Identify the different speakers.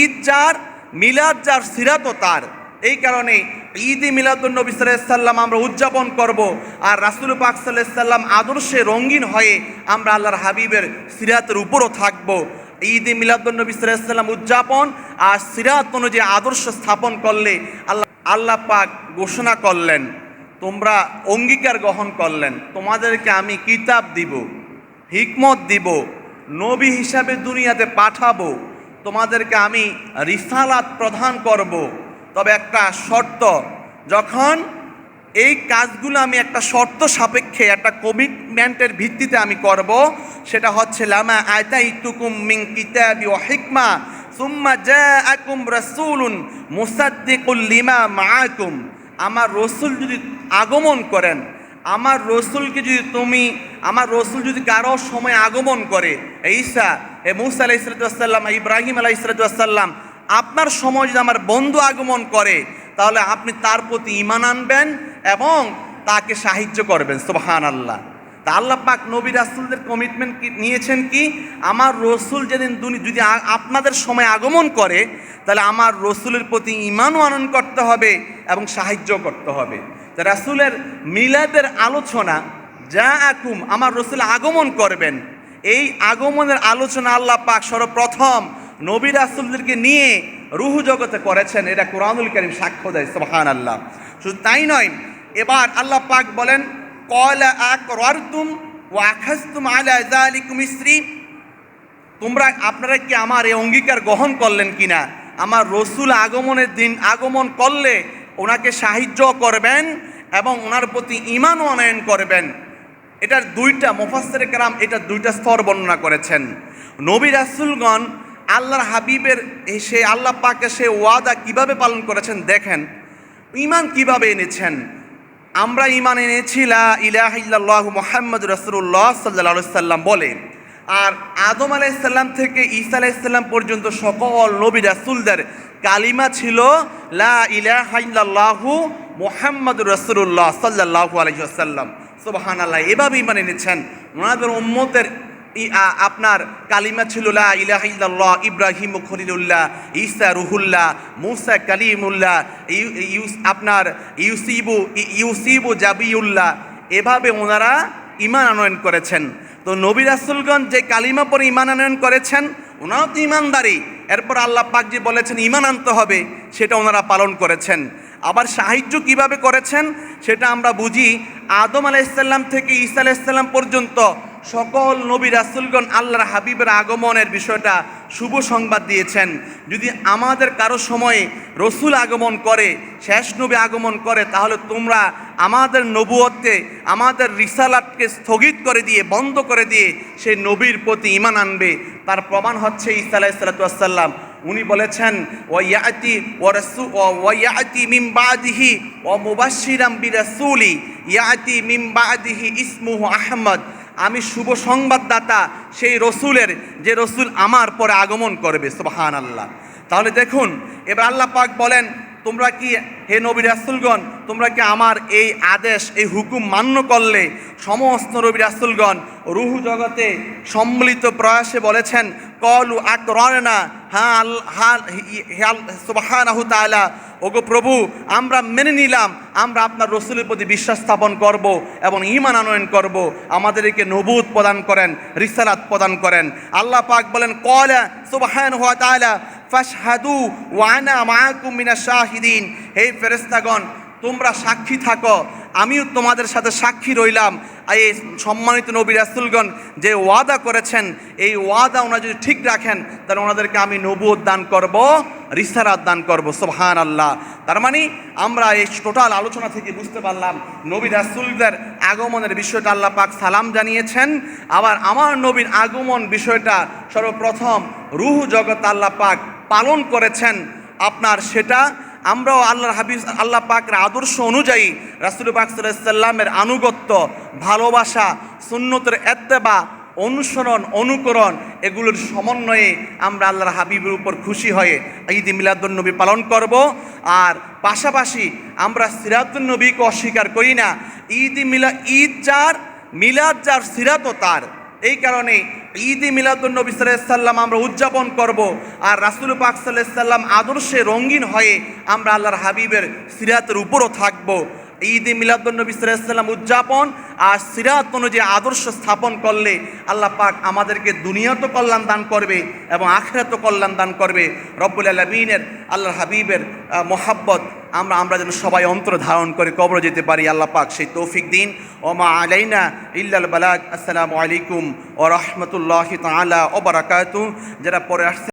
Speaker 1: ঈদ যার, মিলাদ যার সিরাতও তার। এই কারণে ঈদ ই মিলাদুন্নবী সাল্লাম আমরা উদযাপন করব আর রাসুল পাক সাল্লাম আদর্শে রঙিন হয়ে আমরা আল্লাহর হাবিবের সিরাতের উপরও থাকব। ঈদ ই মিলাদুন্নবী সাল্লাম উদযাপন আর সিরাত অনুযায়ী আদর্শ স্থাপন করলে আল্লাহ আল্লাহ পাক ঘোষণা করলেন, তোমরা অঙ্গীকার গ্রহণ করলেন, তোমাদেরকে আমি কিতাব দিব, হিকমত দিব, নবী হিসাবে দুনিয়াতে পাঠাবো তোমাদেরকে আমি রিসালাত প্রদান করব। তবে একটা শর্ত, যখন এই কাজগুলো আমি একটা শর্ত সাপেক্ষে, একটা কমিটমেন্টের ভিত্তিতে আমি করব, সেটা হচ্ছে, লামা আয়তা ইতুকুম মিং কিতাবি ও হিকমা, সুম্মা জাআকুম রাসূলুন মুসাদ্দিকুল লিমা মাআকুম। আমার রসুল যদি আগমন করেন, আমার রসুলকে যদি তুমি, আমার রসুল যদি কারও সময় আগমন করে, ঈসা এ মুসা আলাহ ইসরাতাম ইব্রাহিম আলাহ ইসরাতাম আপনার সময় যদি আমার বন্ধু আগমন করে, তাহলে আপনি তার প্রতি ইমান আনবেন এবং তাকে সাহায্য করবেন। সুবহান আল্লাহ তা আল্লাহ পাক নবী রাসুলদের কমিটমেন্ট নিয়েছেন কি? আমার রসুল যেদিন দুনি, যদি আপনাদের সময় আগমন করে, তাহলে আমার রসুলের প্রতি ইমানও আনয়ন করতে হবে এবং সাহায্য করতে হবে। তা রাসুলের মিলাদের আলোচনা যা আকুম আমার রসুল আগমন করবেন এই আগমনের আলোচনা আল্লাহ পাক সর্বপ্রথম নবী রাসুলদেরকে নিয়ে রুহ জগতে করেছেন। এটা কোরআনুল করিম সাক্ষ্য দেয় সোহান আল্লাহ শুধু তাই নয়, এবার আল্লাহ পাক বলেন কয়লা ও আখাস্তুম আলা জালিকুম তোমরা, আপনারা কি আমার এই অঙ্গীকার গ্রহণ করলেন কিনা? আমার রসুল আগমনের দিন আগমন করলে ওনাকে সাহায্য করবেন এবং ওনার প্রতি ইমান অনয়ন করবেন। এটার দুইটা মোফাসের কারাম এটা দুইটা স্তর বর্ণনা করেছেন। নবী রাসুলগণ আল্লাহর হাবিবের সে আল্লাহ পাকে সে ওয়াদা কীভাবে পালন করেছেন দেখেন। ইমান কীভাবে এনেছেন? আমরা ইমান এনেছি, লা ইলাহা ইল্লাল্লাহ মুহাম্মদ রাসূলুল্লাহ সাল্লাল্লাহু আলাইহি সাল্লাম বলে। আর আদম আলাইসাল্লাম থেকে ঈসা আলাইসাল্লাম পর্যন্ত সকল নবী রাসূলদের কালিমা ছিল, লা ইলাহা ইল্লাল্লাহু মুহাম্মাদুর রাসূলুল্লাহ সাল্লাল্লাহু আলাইহি ওয়াসাল্লাম সুবহানাল্লাহ এভাবে ইমান এনেছেন। ওনাদের উম্মতের আপনার কালিমা ছিল, লা ইলাহা ইল্লাল্লাহ, ইব্রাহিম খলিলুল্লাহ, ঈসা রুহুল্লাহ, মুসা কালিমুল্লাহ, ইউ- ইউস- আপনার ইউসিবু ইউসিবু জাবিউল্লাহ। এভাবে ওনারা ইমান আনয়ন করেছেন। তো নবী রাসুলগঞ্জ যে কালিমা পরে ইমান আনয়ন করেছেন, ওনারাও তো ইমানদারি এরপর আল্লাহ পাক যে বলেছেন ইমান আনতে হবে, সেটা ওনারা পালন করেছেন। আবার সাহায্য কীভাবে করেছেন সেটা আমরা বুঝি আদম আলাইসাল্লাম থেকে ঈসা আলাইসাল্লাম পর্যন্ত সকল নবী রাসুলগণ আল্লাহর হাবিবের আগমনের বিষয়টা শুভ সংবাদ দিয়েছেন। যদি আমাদের কারও সময়ে রসুল আগমন করে, শেষ নবী আগমন করে, তাহলে তোমরা আমাদের নবুয়তে আমাদের রিসালাতকে স্থগিত করে দিয়ে, বন্ধ করে দিয়ে সেই নবীর প্রতি ইমান আনবে। তার প্রমাণ হচ্ছে ঈসা আলাইসাল্লাম উনি বলেছেন ও ইয়াতি ও রসু ও মুবাশিরাম বিরাসুলি, ইয়াতি মিম বাদিহি ইসমুহু আহমদ। আমি শুভ সংবাদদাতা, সেই রসুলের, যে রসুল আমার পরে আগমন করবে সুবহান আল্লাহ তাহলে দেখুন, এবার আল্লাহ পাক বলেন, তোমরা কি হে নবী রাসুলগণ, তোমরা কি আমার এই আদেশ, এই হুকুম মান্য করলে? সমস্ত নবী রাসুলগণ রুহু জগতে সম্মিলিত প্রয়াসে বলেছেন, কলু আকরনা ওগো প্রভু, আমরা মেনে নিলাম, আমরা আপনার রসুলের প্রতি বিশ্বাস স্থাপন করব এবং ইমান আনয়ন করব। আমাদেরকে নবুদ প্রদান করেন, রিসালাত প্রদান করেন। আল্লাহ পাক বলেন কলা সুবাহান হুয়া তালা ফাশহাদু ওয়ানা মিনাশ শাহিদিন। হে ফেরেশতাগণ তোমরা সাক্ষী থাকো। আমিও তোমাদের সাথে সাক্ষী রইলাম। এই সম্মানিত নবী রাসুলগণ যে ওয়াদা করেছেন, এই ওয়াদা ওনারা যদি ঠিক রাখেন, তাহলে ওনাদেরকে আমি নবুদ দান করব রিসারাত দান করব সোহান আল্লাহ তার মানে আমরা এই টোটাল আলোচনা থেকে বুঝতে পারলাম, নবী রাসুলদের আগমনের বিষয়টা আল্লাহ পাক সালাম জানিয়েছেন। আবার আমার নবীর আগমন বিষয়টা সর্বপ্রথম রুহ জগৎ আল্লাহ পাক পালন করেছেন। আপনার সেটা আমরাও আল্লাহর হাবিব আল্লাহ পাকের আদর্শ অনুযায়ী রাসুল পাক সাল্লামের আনুগত্য, ভালোবাসা, সুন্নতের এত্তেবা, অনুসরণ, অনুকরণ এগুলোর সমন্বয়ে আমরা আল্লাহর হাবিবের উপর খুশি হয়ে ঈদ মিলাদুন্নবী পালন করব। আর পাশাপাশি আমরা সিরাতুন্নবীকে অস্বীকার করি না ঈদ মিলা, ঈদ যার, মিলাদ যার, সিরাতও তার। এই কারণে ঈদ মিলাদুল্নবী সাল্লাম আমরা উদযাপন করব আর রাসুল পাক সাল্লাম আদর্শে রঙিন হয়ে আমরা আল্লাহর হাবিবের সিরাতের উপরও থাকব। ঈদ মিলাদুন্নবী সাল্লাম উদযাপন আর সিরাত অনুযায়ী আদর্শ স্থাপন করলে আল্লাহ পাক আমাদেরকে দুনিয়াত কল্যাণ দান করবে এবং আখেরাত কল্যাণ দান করবে। রব্বুল আলমিনের, আল্লাহর হাবিবের মোহাব্বত আমরা আমরা যেন সবাই অন্তর ধারণ করে কবর যেতে পারি, আল্লাহ পাক সেই তৌফিক দিন। ওমা আলাইনা ইল্লাল বালাক আসসালামু আলাইকুম ও রহমতুল্লাহ তালা ও বারাকাতু যারা পরে আসছে